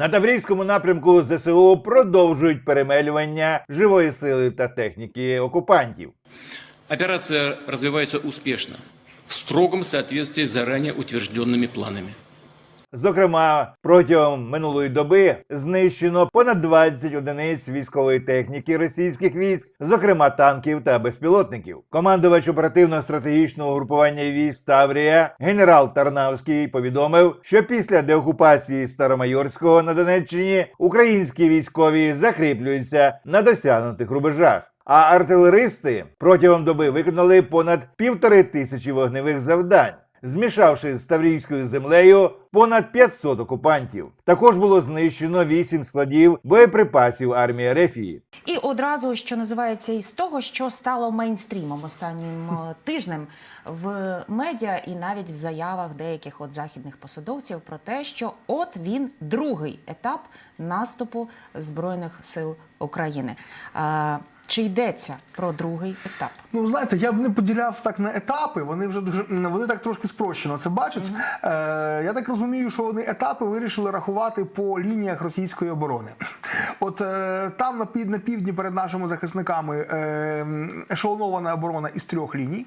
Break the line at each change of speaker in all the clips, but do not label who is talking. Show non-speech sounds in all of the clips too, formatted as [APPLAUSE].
На Таврійському напрямку ЗСУ продовжують перемелювання живої сили та техніки окупантів.
Операція розвивається успішно в строгому соответствии з заранее утвердженими планами.
Зокрема, протягом минулої доби знищено понад 20 одиниць військової техніки російських військ, зокрема танків та безпілотників. Командувач оперативно-стратегічного групування військ Таврія генерал Тарнавський повідомив, що після деокупації Старомайорського на Донеччині українські військові закріплюються на досягнутих рубежах. А артилеристи протягом доби виконали понад півтори тисячі вогневих завдань змішавши з Таврійською землею понад 500 окупантів. Також було знищено 8 складів боєприпасів армії Рефії.
І одразу, що називається, із того, що стало мейнстрімом останнім е, тижнем в медіа і навіть в заявах деяких от західних посадовців про те, що от він другий етап наступу збройних сил України. Чи йдеться про другий етап?
Ну, знаєте, я б не поділяв так на етапи. Вони вже дуже вони так трошки спрощено це бачать. Е, я так розумію, що вони етапи вирішили рахувати по лініях російської оборони. От е, там на пів, на півдні перед нашими захисниками е, ешелонована оборона із трьох ліній.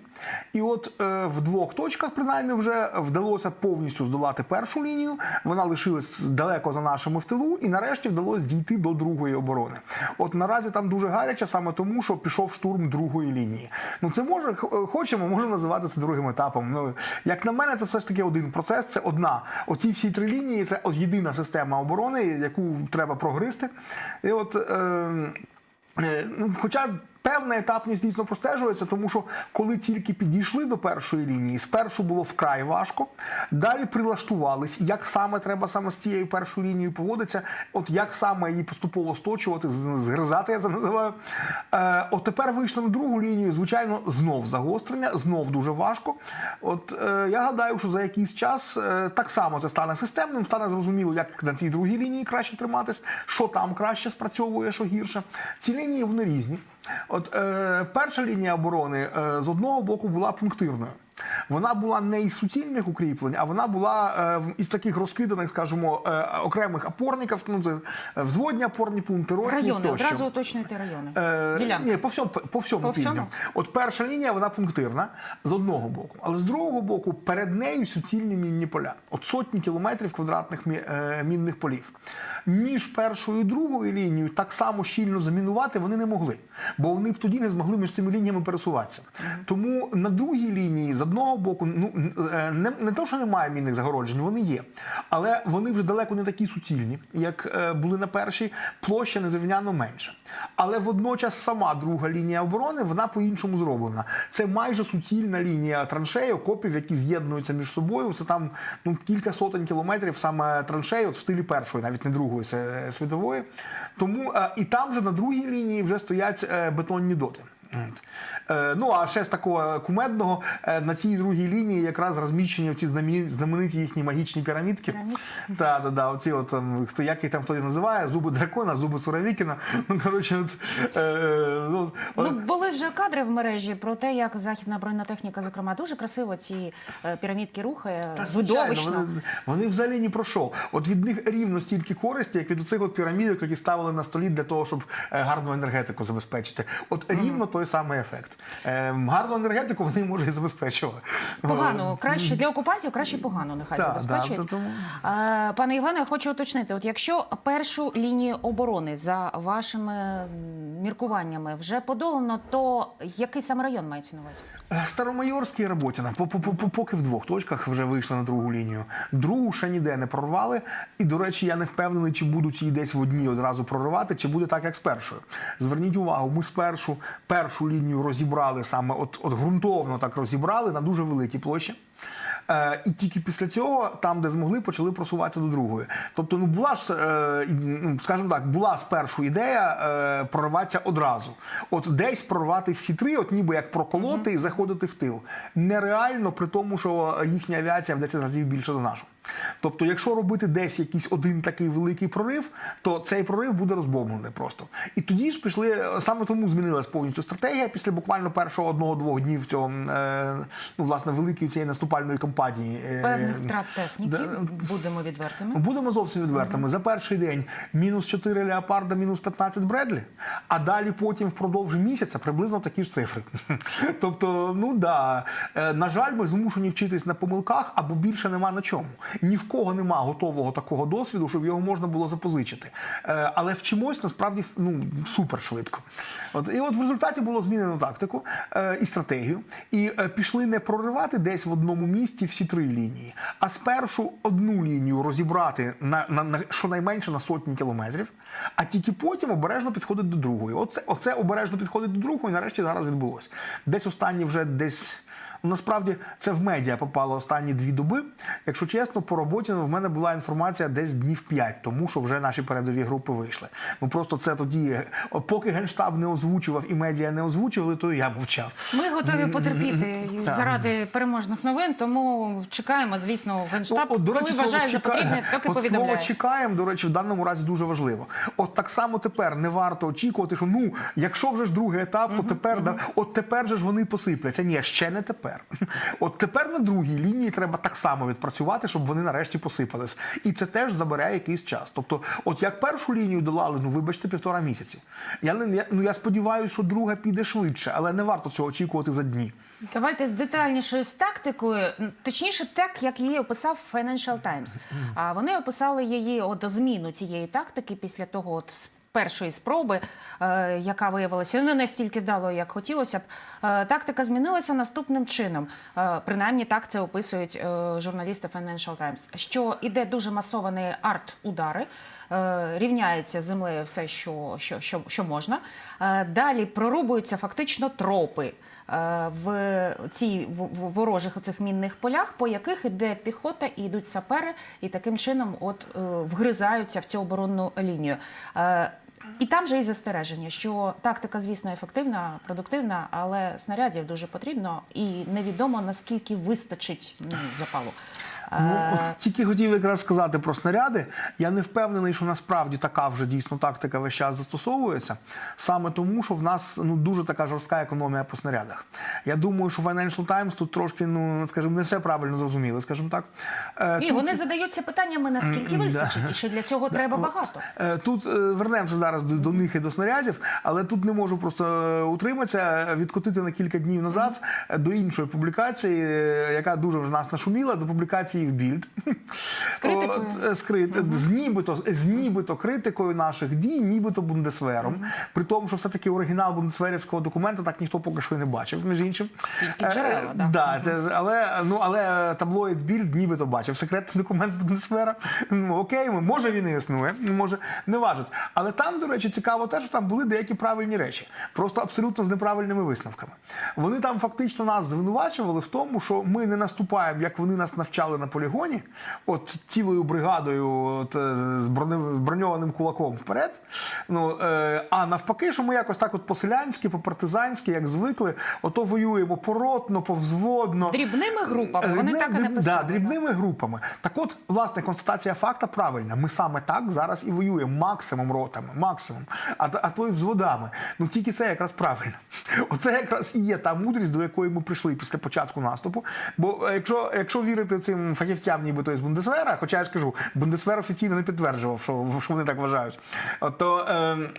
І от е, в двох точках, принаймні, вже вдалося повністю здолати першу лінію. Вона лишилась далеко за нашими в тилу, і нарешті вдалося дійти до другої оборони. От наразі там дуже гаряче, саме тому, що пішов штурм другої лінії. Ну це може хочемо, можемо називати це другим етапом. Ну як на мене, це все ж таки один процес. Це одна. Оці всі три лінії це єдина система оборони, яку треба прогризти. І от. Е, Е, ну, Хоча певна етапність дійсно простежується, тому що коли тільки підійшли до першої лінії, спершу було вкрай важко, далі прилаштувались, як саме треба саме з цією першою лінією поводитися, от як саме її поступово сточувати, згризати, я це називаю. Е, от тепер вийшли на другу лінію, звичайно, знов загострення, знов дуже важко. От е, я гадаю, що за якийсь час е, так само це стане системним, стане зрозуміло, як на цій другій лінії краще триматись, що там краще спрацьовує, що гірше. Ці лінії вони різні. От е, перша лінія оборони е, з одного боку була пунктирною. Вона була не із суцільних укріплень, а вона була е, із таких розкиданих, скажімо, е, окремих опорників. Ну це е, взводні опорні пункти, ротні
Райони,
тощо.
одразу уточнюйте райони.
Е,
Ділянки.
Ні, по всьому, по всьому
По
півдню.
всьому?
От перша лінія вона пунктирна з одного боку, але з другого боку перед нею суцільні мінні поля. От сотні кілометрів квадратних мі- е, мінних полів. Між першою і другою лінією так само щільно замінувати вони не могли, бо вони б тоді не змогли між цими лініями пересуватися. Тому на другій лінії одного боку, ну е, не, не то, що немає мінних загороджень, вони є, але вони вже далеко не такі суцільні, як е, були на першій. Площа незрівняно менша. Але водночас сама друга лінія оборони вона по-іншому зроблена. Це майже суцільна лінія траншей, окопів, які з'єднуються між собою. Це там ну кілька сотень кілометрів саме траншей, от в стилі першої, навіть не другої світової. Тому е, і там же на другій лінії вже стоять е, бетонні доти. Е, ну а ще з такого кумедного е, на цій другій лінії якраз розміщені ці знамениті їхні магічні пірамідки. Так, да, да, оці от там, хто як їх там хто їх називає, зуби дракона, зуби Суровікіна. [LAUGHS] Ну коротше, от, е, ну,
Ну, були вже кадри в мережі про те, як західна бронетехніка, зокрема, дуже красиво ці е, пірамідки рухає,
Та,
видовищно.
Вони, вони взагалі ні про що. От від них рівно стільки користі, як від оцих от пірамідок, які ставили на столі для того, щоб е, гарну енергетику забезпечити. От рівно той самий ефект. Е, гарну енергетику вони можуть і забезпечувати.
Погано, краще для окупантів, краще погано, нехай
Так,
забезпечують.
да, тому-
Е, Пане Євгене, я хочу уточнити: от якщо першу лінію оборони за вашими міркуваннями вже подолано, то який саме район мається на увазі?
Е, Старомайорський і Роботіна, по- по- по- поки в двох точках вже вийшли на другу лінію. Другу ще ніде не прорвали. І, до речі, я не впевнений, чи будуть її десь в одній одразу проривати, чи буде так, як з першою. Зверніть увагу, ми спершу першу лінію розібрали саме, от, от ґрунтовно так розібрали на дуже великій площі. Е, і тільки після цього, там, де змогли, почали просуватися до другої. Тобто, ну була ж, е, ну, скажімо так, була спершу ідея е, прориватися одразу. От десь прорвати всі три, от ніби як проколоти і заходити в тил. Нереально при тому, що їхня авіація в 10 разів більше за нашу. Тобто, якщо робити десь якийсь один такий великий прорив, то цей прорив буде розбомблений просто. І тоді ж пішли саме тому змінилась повністю стратегія після буквально першого одного-двох днів цього е, ну власне великої цієї наступальної кампанії. е,
Певних втрат техніки, будемо відвертими.
Будемо зовсім відвертими. За перший день мінус 4 леопарда, мінус 15 Бредлі, а далі потім впродовж місяця приблизно такі ж цифри. [LAUGHS] тобто, ну да, Е, на жаль, ми змушені вчитись на помилках, або більше нема на чому. Ні в кого нема готового такого досвіду, щоб його можна було запозичити. Е, Але вчимось насправді ну, супер швидко. От, і от в результаті було змінено тактику е, і стратегію. І е, пішли не проривати десь в одному місті всі три лінії, а спершу одну лінію розібрати на, на, на щонайменше на сотні кілометрів, а тільки потім обережно підходить до другої. Оце, оце обережно підходить до другої, нарешті зараз відбулося. Десь останні вже десь. Насправді це в медіа попало останні дві доби. Якщо чесно, по роботі ну, в мене була інформація десь днів 5, тому що вже наші передові групи вийшли. Ну просто це тоді, поки генштаб не озвучував і медіа не озвучували, то я мовчав.
Ми готові потерпіти заради переможних новин, тому чекаємо, звісно, генштаб,
О, от, до
коли
речі,
вважає за потрібне, доки
От
повідомляє.
Слово чекаємо, до речі, в даному разі дуже важливо. От так само тепер не варто очікувати, що ну, якщо вже ж другий етап, то тепер от тепер же ж вони посипляться. Ні, ще не тепер. [LAUGHS] От тепер на другій лінії треба так само відпрацювати, щоб вони нарешті посипались. І це теж забере якийсь час. Тобто, от як першу лінію долали, ну вибачте, півтора місяці. Я не ну я сподіваюся, що друга піде швидше, але не варто цього очікувати за дні.
Давайте з детальнішою з тактикою, точніше, так як її описав Financial Times. А вони описали її от зміну цієї тактики після того, от першої спроби, е, яка виявилася не настільки вдалою, як хотілося б. Е, тактика змінилася наступним чином. Е, принаймні так це описують журналісти Financial Times, що іде дуже масовані арт-удари. Рівняється з землею все, що, що, що, що можна. Далі прорубуються фактично тропи в цій ворожих оцих мінних полях, по яких іде піхота і йдуть сапери, і таким чином от вгризаються в цю оборонну лінію. І там же і застереження, що тактика, звісно, ефективна, продуктивна, але снарядів дуже потрібно, і невідомо наскільки вистачить ну, запалу.
Ну, тільки хотів якраз сказати про снаряди. Я не впевнений, що насправді така вже дійсно тактика весь час застосовується. Саме тому, що в нас ну дуже така жорстка економія по снарядах. Я думаю, що Financial Times тут трошки, ну скажімо, не все правильно зрозуміли, скажімо так. Е,
І
тут-
вони задаються питаннями, наскільки вистачить, і що для цього треба багато.
Е, Тут е, вернемося зараз до, до них і до снарядів, але тут не можу просто утриматися, відкотити на кілька днів назад до іншої публікації, яка дуже в нас нашуміла, до публікації в Більд. Е, з, нібито, з нібито критикою наших дій, нібито бундесвером. При тому, що все-таки оригінал бундесверівського документа так ніхто поки що і не бачив, між іншим.
Тільки джерела,
Е,
да.
да, це, але, ну, але таблоїд Більд нібито бачив секретний документ Бундесвера. Ну, окей, може він і існує, може не важить. Але там, до речі, цікаво те, що там були деякі правильні речі, просто абсолютно з неправильними висновками. Вони там фактично нас звинувачували в тому, що ми не наступаємо, як вони нас навчали на полігоні, от цілою бригадою, от, е, з броньованим кулаком вперед. Ну, е, а навпаки, що ми якось так от по-селянськи, по-партизанськи, як звикли, ото воюємо поротно, повзводно.
Дрібними групами, вони
Дрібни-
так і написали,
Да, дрібними групами. Так от, власне, констатація факта правильна. Ми саме так зараз і воюємо максимум ротами, максимум, а, а то й взводами. Ну тільки це якраз правильно. [LAUGHS] Оце якраз і є та мудрість, до якої ми прийшли після початку наступу. Бо е, якщо, якщо вірити цим фахівцям, нібито із Бундесвера, хоча я ж кажу, Бундесвер офіційно не підтверджував, що, що вони так вважають, то. ем,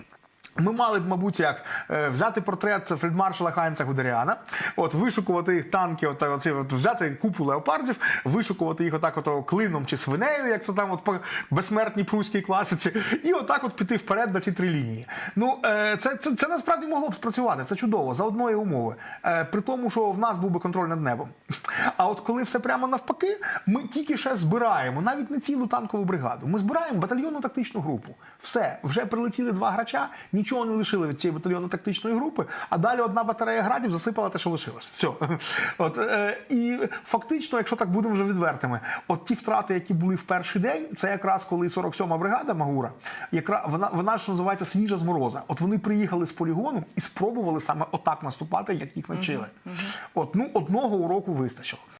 ми мали б, мабуть, як е, взяти портрет фельдмаршала Хайнца Гудеріана, от вишукувати їх танки, от, оці, от взяти купу леопардів, вишукувати їх отак от клином чи свинею, як це там от по безсмертній прусській класиці, і отак от піти вперед на ці три лінії. Ну е, це, це, це насправді могло б спрацювати. Це чудово за одної умови. Е, при тому, що в нас був би контроль над небом. [LAUGHS] А от коли все прямо навпаки, ми тільки ще збираємо навіть не цілу танкову бригаду. Ми збираємо батальйонну тактичну групу. Все, вже прилетіли два грача, нічого не лишили від цієї батальйонно-тактичної групи, а далі одна батарея градів засипала те, що лишилось. Все. [LAUGHS] От, е, і фактично, якщо так будемо вже відвертими, от ті втрати, які були в перший день, це якраз коли 47-ма бригада Магура, яка вона, вона що називається свіжа з мороза. От вони приїхали з полігону і спробували саме отак наступати, як їх навчили. От ну одного уроку вистачило.